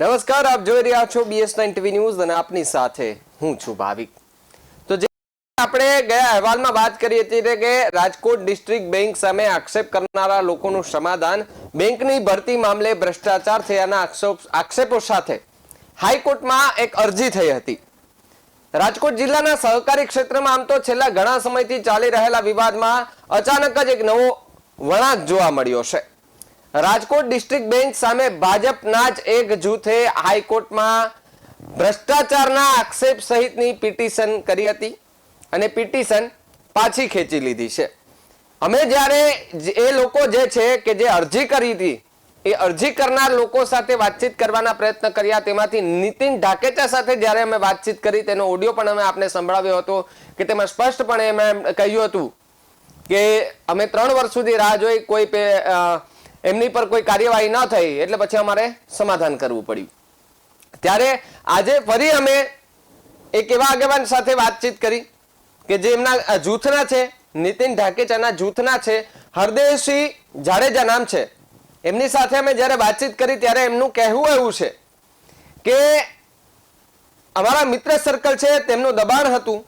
નમસ્કાર, આપ જોઈ રહ્યા છો બીએસ નાઇન ટીવી ન્યૂઝ અને આપની સાથે હું છું ભાવિક. તો જે આપણે ગયા અહેવાલમાં વાત કરી હતી કે રાજકોટ ડિસ્ટ્રિક્ટ બેંક સામે આક્ષેપ કરનારા લોકોનું સમાધાન, બેંકની ભરતી મામલે ભ્રષ્ટાચાર થયાના આક્ષેપ- સાથે હાઈકોર્ટમાં એક અરજી થઈ હતી. રાજકોટ જિલ્લાના સહકારી ક્ષેત્રમાં આમ તો છેલ્લા ઘણા સમયથી ચાલી રહેલા વિવાદમાં અચાનક જ એક નવો વળાંક જોવા મળ્યો છે. રાજકોટ ડિસ્ટ્રિક્ટ બેન્ચ સામે ભાજપના જ એક જૂથે હાઈકોર્ટમાં ભ્રષ્ટાચારના આક્ષેપ સહિતની પિટિશન કરી હતી અને પિટિશન પાછી ખેંચી લીધી છે. અમે જ્યારે એ લોકો જે છે કે જે અરજી કરી હતી, એ અરજી કરનાર લોકો સાથે વાતચીત કરવાના પ્રયત્ન કર્યા. તેમાંથી નીતિન ઢાકેચા સાથે જ્યારે અમે વાતચીત કરી, તેનો ઓડિયો પણ અમે આપને સંભળાવ્યો હતો કે તેમાં સ્પષ્ટપણે એમ કહ્યું હતું કે અમે ત્રણ વર્ષ સુધી રાહ જોઈ, કોઈ એમની પર કોઈ કાર્યવાહી ન થઈ એટલે પછી અમારે સમાધાન કરવું પડ્યું. ત્યારે આજે ફરી અમે એક એવા આગેવાન સાથે વાતચીત કરી કે જે એમના જૂથના છે, નીતિન ઢાકેચાના જૂથના છે, હરદેવસિંહ જાડેજા નામ છે. એમની સાથે અમે જ્યારે વાતચીત કરી ત્યારે એમનું કહેવું એવું છે કે અમારા મિત્ર સર્કલ છે, તેમનું દબાણ હતું.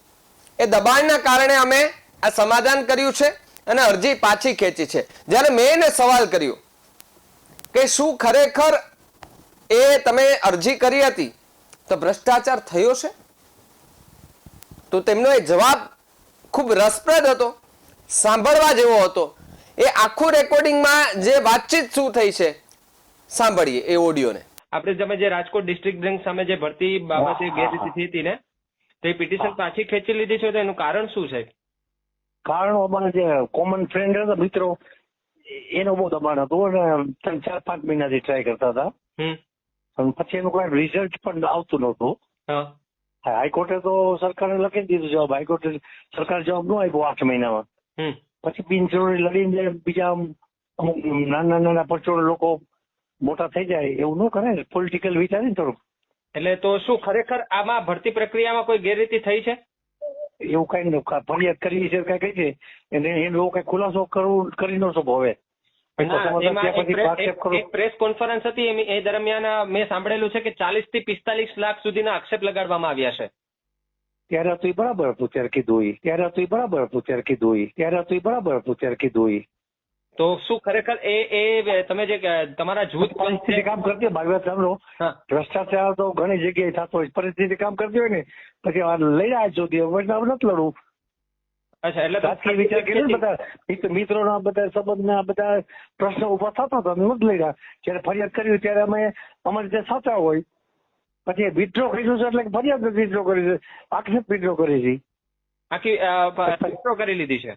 એ દબાણના કારણે અમે આ સમાધાન કર્યું છે. અને અરજી પાછી ખેંચી છે. જ્યારે મેં એને સવાલ કર્યો કે શું ખરેખર એ તમે અરજી કરી હતી તો ભ્રષ્ટાચાર થયો છે? તો તેમનો એ જવાબ ખૂબ રસપ્રદ હતો સાંભળવા જેવો હતો. એ આખું રેકોર્ડિંગમાં જે વાતચીત શું થઈ છે સાંભળીએ એ ઓડિયોને. આપણે તમે જે રાજકોટ ડિસ્ટ્રિક્ટ બેંક સામે જે ભરતી બાબતે ગેરરીતિ થઈ હતી ને તો એ પિટિશન પાછી ખેંચી લીધી છે તો એનું કારણ શું છે? કારણ અમારા જે કોમન ફ્રેન્ડ હતા મિત્રો એનો બહુ દબાણ હતું અને ત્રણ ચાર પાંચ મહિનાથી ટ્રાય કરતા હતા. પછી એનું કોઈ રિઝલ્ટ પણ આવતું નહોતું. હા. હાઈકોર્ટે તો સરકારે લખી દીધું જવાબ. હાઈકોર્ટે સરકાર જવાબ ન આપ્યો આઠ મહિનામાં. પછી બિનજરૂરી લડીને બીજા અમુક નાના નાના પરચોડ લોકો મોટા થઈ જાય એવું ન કરે. પોલિટિકલ વિચારીને થોડુંક. એટલે તો શું ખરેખર આમાં ભરતી પ્રક્રિયામાં કોઈ ગેરરીતિ થઈ છે? એવું કઈ ફરિયાદ કરી છે કઈ કઈ છે? એને એનો કઈ ખુલાસો કરવું કરી ન શકો હવે. પ્રેસ કોન્ફરન્સ હતી એ દરમિયાન મેં સાંભળેલું છે કે ચાલીસથી પિસ્તાલીસ લાખ સુધીના આક્ષેપ લગાડવામાં આવ્યા છે. ત્યારે હતું એ બરાબર હતું ત્યારે કીધું ત્યારે હતું એ બરાબર હતું ત્યારે કીધું ત્યારે હતું એ બરાબર હતું ત્યારે કીધું તો શું ખરેખર એ એ તમે જે તમારા જૂથ પરિસ્થિતિ કામ કરતી હોય મારી વાત સાંભળો. ભ્રષ્ટાચાર તો ઘણી જગ્યાએ થતો હોય પરિસ્થિતિ કામ કરતી હોય ને પછી આ લઈ જાય જોતી હોય નથી લડવું. અચ્છા એટલે સાચી વિચાર કર્યો ને બધા મિત્રો ના બધા સંબંધના બધા પ્રશ્નો ઊભા થતા હતા અમે નથી લડ્યા. જ્યારે ફરિયાદ કરી ત્યારે અમે અમારી રીતે સાચા હોય. પછી વિડ્રો કર્યું છે એટલે ફરિયાદ નથી વિડ્રો કરી છે આક્ષેપ વિડ્રો કરી છે. આખી વિડ્રો કરી લીધી છે.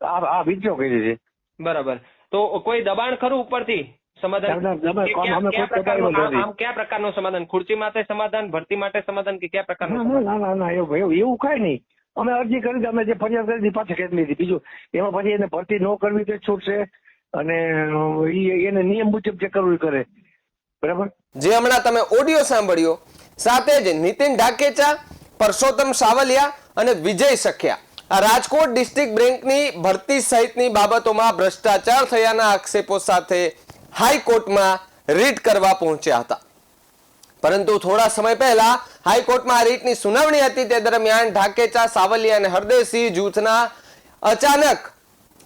આ આ વિડ્રો કરી છે. બરાબર. તો કોઈ દબાણ ખરું ઉપરથી? સમાધાન? આમ કયા પ્રકારનું માટે ભરતી માટે સમાધાન કે કયા પ્રકારનું ના ના ના ના એવું એવું એવું નહીં. અમે અરજી કરી અમે જે ફરિયાદ કરી પાછી ખેંચી લીધી. બીજું એમાં પછી એને ભરતી ન કરવી તો છૂટશે. અને ઈ એને નિયમ મુજબ જે કરવું કરે. બરાબર? જે હમણાં તમે ઓડિયો સાંભળ્યો સાથે જ નીતિન ઢાકેચા પરસોત્તમ સાવલિયા અને વિજય સખિયા. રાજકોટ ડિસ્ટ્રિક્ટ બેંકની ભરતી સહિતની બાબતોમાં ભ્રષ્ટાચાર થયાના આક્ષેપો સાથે હાઈકોર્ટમાં રીટ કરવા પહોંચ્યા હતા. પરંતુ થોડા સમય પહેલા હાઈકોર્ટમાં આ રીટની સુનાવણી હતી તે દરમિયાન ઢાકેચા, સાવલિયા અને હરદેવસિંહ જૂથના અચાનક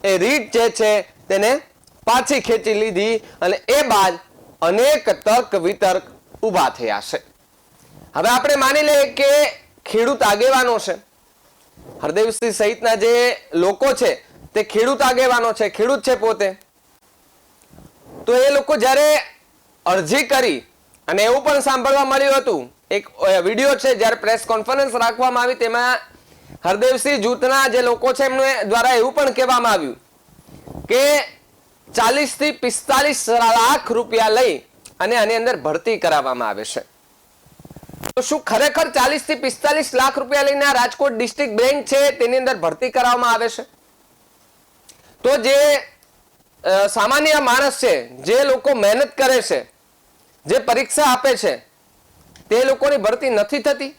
એ રીટ જે છે તેને પાછી ખેંચી લીધી અને એ બાદ અનેક તર્ક વિતર્ક ઊભા થયા છે. હવે આપણે માની લઈએ કે ખેડૂત આગેવાનો છે. હરદેવસિંહ સહિતના જે લોકો છે, તે ખેડૂત આગેવાનો છે, ખેડૂત છે પોતે. તો એ લોકો જ્યારે અરજી કરી અને એવું પણ સાંભળવા મળ્યું હતું, એક વીડિયો છે જ્યારે પ્રેસ કોન્ફરન્સ રાખવામાં આવી તેમાં હરદેવસિંહ જૂથના જે લોકો છે એમને દ્વારા એવું પણ કહેવામાં આવ્યું કે ચાલીસથી પિસ્તાલીસ લાખ રૂપિયા લઈ અને આની અંદર ભરતી કરાવવામાં આવે છે. તો શું ખરેખર ચાલીસથી પિસ્તાલીસ લાખ રૂપિયા લઈને રાજકોટ ડિસ્ટ્રિક્ટ બેંક છે તેની અંદર ભરતી કરાવવામાં આવે છે? તો જે સામાન્ય માણસ છે, જે લોકો મહેનત કરે છે, જે પરીક્ષા આપે છે, તે લોકોની ભરતી નથી થતી?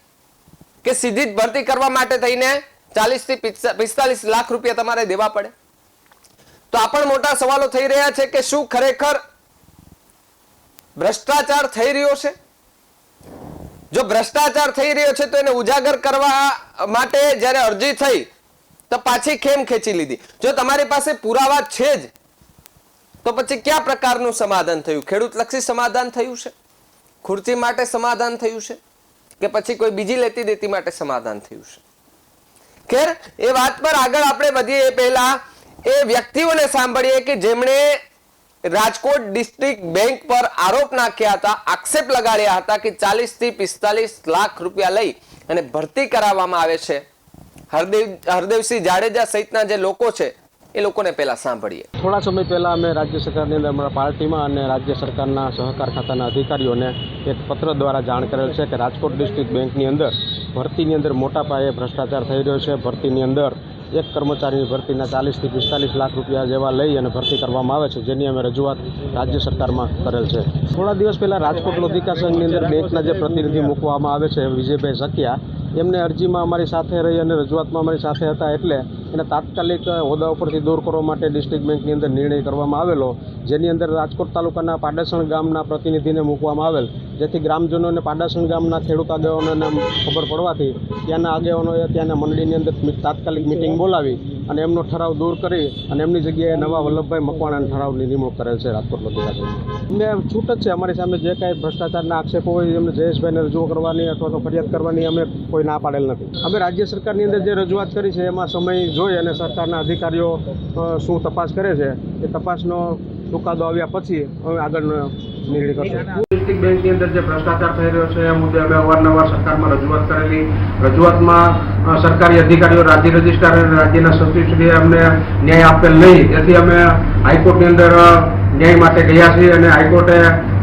કે સીધી જ ભરતી કરવા માટે થઈને ચાલીસથી પિસ્તાલીસ લાખ રૂપિયા તમારે દેવા પડે? તો આ પણ મોટા સવાલો થઈ રહ્યા છે કે શું ખરેખર ભ્રષ્ટાચાર થઈ રહ્યો છે? જો ભ્રષ્ટાચાર થઈ રહ્યો છે તો એને ઉજાગર કરવા માટે જ્યારે અરજી થઈ, તો પાછી ખેમ ખેંચી લીધી. જો તમારી પાસે પુરાવા છે જ, તો પછી કયા પ્રકારનું સમાધાન થયું? ખેડૂત લક્ષી સમાધાન થયું છે? ખુરચી માટે સમાધાન થયું છે? કે પછી કોઈ બીજી લેતી દેતી માટે સમાધાન થયું છે? ખેર, એ વાત પર આગળ આપણે વધીએ. એ પહેલા એ વ્યક્તિઓને સાંભળીએ કે જેમણે રાજકોટ ડિસ્ટ્રિક્ટ બેંક પર આરોપ નાખ્યા હતા, આક્ષેપ લગાડ્યા હતા કે ચાલીસથી પિસ્તાલીસ લાખ રૂપિયા લઈ અને ભરતી કરાવવામાં આવે છે. હરદેવ, હરદેવસિંહ જાડેજા સહિતના જે લોકો છે, એ લોકોને પહેલા સાંભળીએ. થોડા સમય પહેલાં અમે રાજ્ય સરકારની અંદર અમારા પાર્ટીમાં અને રાજ્ય સરકારના સહકાર ખાતાના અધિકારીઓને એક પત્ર દ્વારા જાણ કરેલ છે કે રાજકોટ ડિસ્ટ્રિક્ટ બેંકની અંદર ભરતીની અંદર મોટા પાયે ભ્રષ્ટાચાર થઈ રહ્યો છે. ભરતીની અંદર એક કર્મચારીની ભરતીના ચાલીસથી પિસ્તાલીસ લાખ રૂપિયા જેવા લઈ અને ભરતી કરવામાં આવે છે, જેની અમે રજૂઆત રાજ્ય સરકારમાં કરેલ છે. થોડા દિવસ પહેલાં રાજકોટ લોધિકા સંઘની અંદર બેંકના જે પ્રતિનિધિ મૂકવામાં આવે છે, વિજયભાઈ સકિયા એમને અરજીમાં અમારી સાથે રહી અને રજૂઆતમાં અમારી સાથે હતા એટલે એને તાત્કાલિક હોદ્દા ઉપરથી દૂર કરવા માટે ડિસ્ટ્રિક્ટ બેંકની અંદર નિર્ણય કરવામાં આવેલો, જેની અંદર રાજકોટ તાલુકાના પાડાસણ ગામના પ્રતિનિધિને મૂકવામાં આવેલ, જેથી ગ્રામજનોને પાડાસણ ગામના ખેડૂત આગેવાનોને ખબર પડવાથી ત્યાંના આગેવાનોએ ત્યાંના મંડળીની અંદર તાત્કાલિક મિટિંગ બોલાવી અને એમનો ઠરાવ દૂર કરી અને એમની જગ્યાએ નવા વલ્લભભાઈ મકવાણાના ઠરાવની નિમણૂક કરેલ છે રાજકોટ લોધિકા અમને અમે છૂટ જ છે. અમારી સામે જે કાંઈ ભ્રષ્ટાચારના આક્ષેપો હોય એમને જયેશભાઈને રજૂ કરવાની અથવા તો ફરિયાદ કરવાની અમે કોઈ ના પાડેલ નથી. અમે રાજ્ય સરકારની અંદર જે રજૂઆત કરી છે એમાં સમય જોઈ અને સરકારના અધિકારીઓ શું તપાસ કરે છે એ તપાસનો ચુકાદો આવ્યા પછી અમે આગળનો નિર્ણય કરશું. ડિસ્ટ્રિક્ટ બેંકની અંદર જે ભ્રષ્ટાચાર થઈ રહ્યો છે, એ મુદ્દે અમે અવારનવાર સરકારમાં રજૂઆત કરેલી. રજૂઆતમાં સરકારી અધિકારીઓ રાજ્ય રજિસ્ટ્રાર અને રાજ્યના સચિવશ્રીએ અમને ન્યાય આપેલ નહીં. તેથી અમે હાઈકોર્ટની અંદર ન્યાય માટે ગયા છીએ અને હાઈકોર્ટે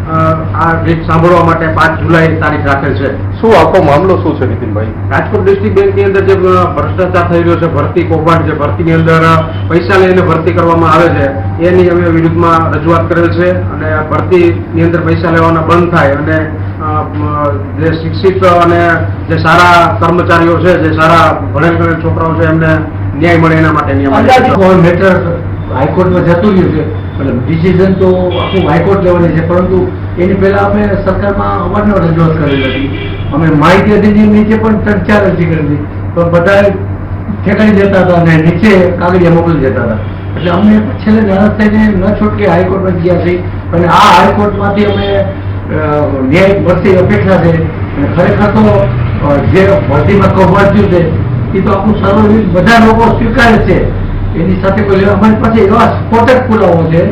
આ સાંભળવા માટે પાંચ જુલાઈ તારીખ રાખેલ છે. શું આખો મામલો શું છે નીતિનભાઈ? રાજકોટ ડિસ્ટ્રિક્ટ બેંકની અંદર જે ભ્રષ્ટાચાર થઈ રહ્યો છે ભરતી કૌભાંડ જે ભરતીની અંદર પૈસા લઈને ભરતી કરવામાં આવે છે એની અમે વિરુદ્ધમાં રજૂઆત કરેલ છે અને આ ભરતીની અંદર પૈસા લેવાના બંધ થાય અને જે શિક્ષિત અને જે સારા કર્મચારીઓ છે જે સારા ભણેલ છોકરાઓ છે એમને ન્યાય મળે એના માટે નિયમ મેટર હાઈકોર્ટમાં જતું રહ્યું છે. મતલબ ડિસિઝન તો આખું હાઈકોર્ટ લેવાની છે, પરંતુ એની પહેલા અમે સરકારમાં અવારનવાર રજૂઆત કરેલી હતી. અમે માહિતી અધિનિયમ નીચે પણ ચર્ચા રજી કરી હતી પણ બધા ઠેકાઈ જતા હતા અને નીચે કાગળિયા મોકલી જતા હતા. એટલે અમે છેલ્લે નારાજ થઈને ન છૂટકે હાઈકોર્ટમાં ગયા છીએ. અને આ હાઈકોર્ટમાંથી અમે ન્યાય મળતી અપેક્ષા છે. અને ખરેખર તો જે ભરતીમાં કૌભાંડ થયું છે એ તો આપણું સાર્વજનિક, બધા લોકો સ્વીકારે છે. એની સાથે કોઈ અમારી પાસે એવા સ્પોટેડ પુરાવો છે,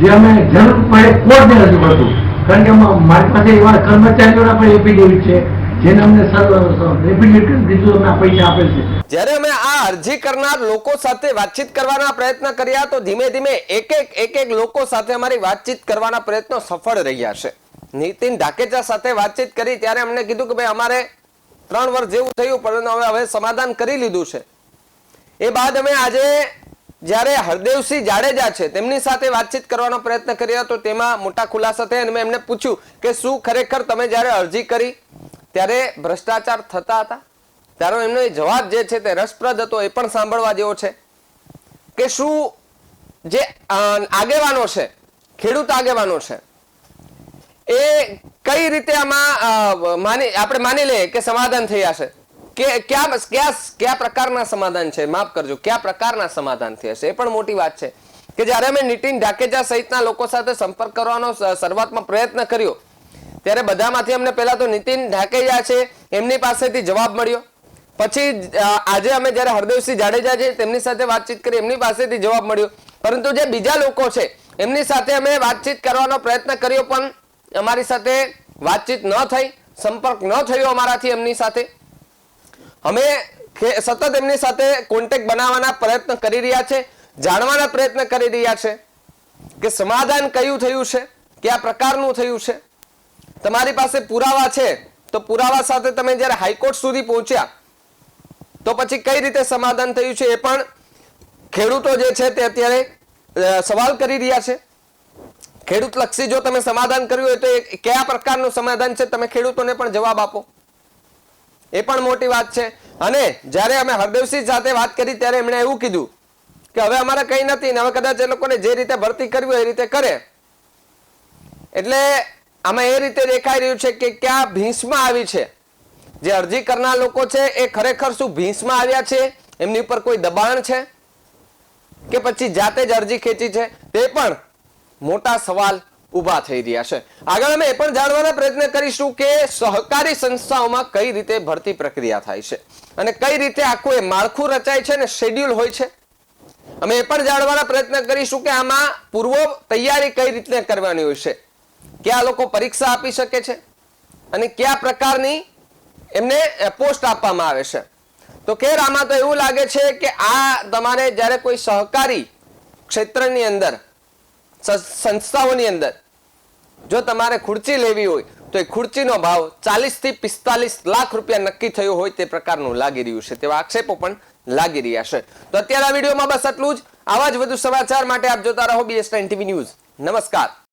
જે અમે જરૂર પડે કોર્ટને રજૂ કરશું કારણ કે મારી પાસે એવા કર્મચારીઓના પણ એફિડેવિટ છે વાતચીત કરવાના પ્રયત્ન કર્યા, તો ધીમે ધીમે એક એક એક એક લોકો સાથે અમારી વાતચીત કરવાના પ્રયત્નો સફળ રહ્યા છે. નીતિન ઢાકેચા સાથે વાતચીત કરી, ત્યારે અમને કીધું કે ભાઈ, અમારે ત્રણ વર્ષ જેવું થયું, પરંતુ હવે સમાધાન કરી લીધું છે. એ બાદ અમે આજે જ્યારે હરદેવસિંહ જાડેજા છે, તેમની સાથે વાતચીત કરવાનો પ્રયત્ન કર્યો તો તેમાં મોટા ખુલાસા થયા અને મેં એમને પૂછ્યું કે શું ખરેખર તમે જ્યારે અરજી કરી, ત્યારે ભ્રષ્ટાચાર થતા હતા? તારો એમનો એ જવાબ જે છે તે રસપ્રદ હતો, એ પણ સાંભળવા જેવો છે કે શું જે આગેવાનો છે, ખેડૂત આગેવાનો છે, એ કઈ રીતે આમાં માની, આપણે માની લઈએ કે સમાધાન થયા છે? કે કયા કયા કયા પ્રકારના સમાધાન છે? માફ કરજો, કયા પ્રકારના સમાધાન થયા છે? એ પણ મોટી વાત છે કે જ્યારે અમે નીતિન ઢાકેજા સહિતના લોકો સાથે સંપર્ક કરવાનો શરૂઆતમાં પ્રયત્ન કર્યો, ત્યારે બધામાંથી અમને પહેલા તો નીતિન ઢાકેજા છે, એમની પાસેથી જવાબ મળ્યો. પછી આજે અમે જ્યારે હરદેવસિંહ જાડેજા છે, તેમની સાથે વાતચીત કરી, એમની પાસેથી જવાબ મળ્યો. પરંતુ જે બીજા લોકો છે, એમની સાથે અમે વાતચીત કરવાનો પ્રયત્ન કર્યો, પણ અમારી સાથે વાતચીત ન થઈ, સંપર્ક ન થયો અમારાથી એમની સાથે. અમે સતત એમની સાથે કોન્ટેક્ટ બનાવવાના પ્રયત્ન કરી રહ્યા છે, જાણવાના પ્રયત્ન કરી રહ્યા છે કે સમાધાન કયું થયું છે, કયા પ્રકારનું થયું છે. તમારી પાસે પુરાવા છે, તો પુરાવા સાથે તમે જ્યારે હાઈકોર્ટ સુધી પહોંચ્યા, તો પછી કઈ રીતે સમાધાન થયું છે એ પણ ખેડૂતો જે છે તે અત્યારે સવાલ કરી રહ્યા છે. ખેડૂત લક્ષી જો તમે સમાધાન કર્યું હોય તો એ, કયા પ્રકારનું સમાધાન છે? તમે ખેડૂતોને પણ જવાબ આપો. એ પણ મોટી વાત છે. અને જ્યારે અમે હરદેવસિંહ સાથે વાત કરી ત્યારે એમણે એવું કીધું કે હવે અમારે કઈ નથી ને હવે કદાચ એ લોકોને જે રીતે ભરતી કરવી હોય એ રીતે કરે. એટલે આમાં એ રીતે દેખાઈ રહ્યું છે કે ક્યાં ભીંસમાં આવી છે. જે અરજી કરનાર લોકો છે એ ખરેખર શું ભીંસમાં આવ્યા છે? એમની ઉપર કોઈ દબાણ છે? કે પછી જાતે જ અરજી ખેંચી છે? તે પણ મોટા સવાલ ઊભા થઈ રહ્યા છે. આગળ અમે એ પણ જાણવાનો પ્રયત્ન કરીશું કે સહકારી સંસ્થાઓમાં કઈ રીતે ભરતી પ્રક્રિયા થાય છે અને કઈ રીતે આખું એ માળખું રચાય છે અને શેડ્યુલ હોય છે. અમે એ પણ જાણવાનો પ્રયત્ન કરીશું કે આમાં પૂર્વ તૈયારી કઈ રીતે કરવાની હોય છે. કયા લોકો પરીક્ષા આપી શકે છે અને કયા પ્રકારની એમને પોસ્ટ આપવામાં આવે છે. તો ખેર, આમાં તો એવું લાગે છે કે આ તમારે જ્યારે કોઈ સહકારી ક્ષેત્રની અંદર સંસ્થાઓની અંદર જો તમારે ખુરચી લેવી હોય, તો એ ખુરચીનો ભાવ ચાલીસથી પિસ્તાલીસ લાખ રૂપિયા નક્કી થયો હોય તે પ્રકારનું લાગી રહ્યું છે. તેવા આક્ષેપો પણ લાગી રહ્યા છે. તો અત્યારે આ વિડીયોમાં બસ આટલું જ. આવા જ વધુ સમાચાર માટે આપ જોતા રહો બીએસ ટીવી ન્યૂઝ નમસ્કાર.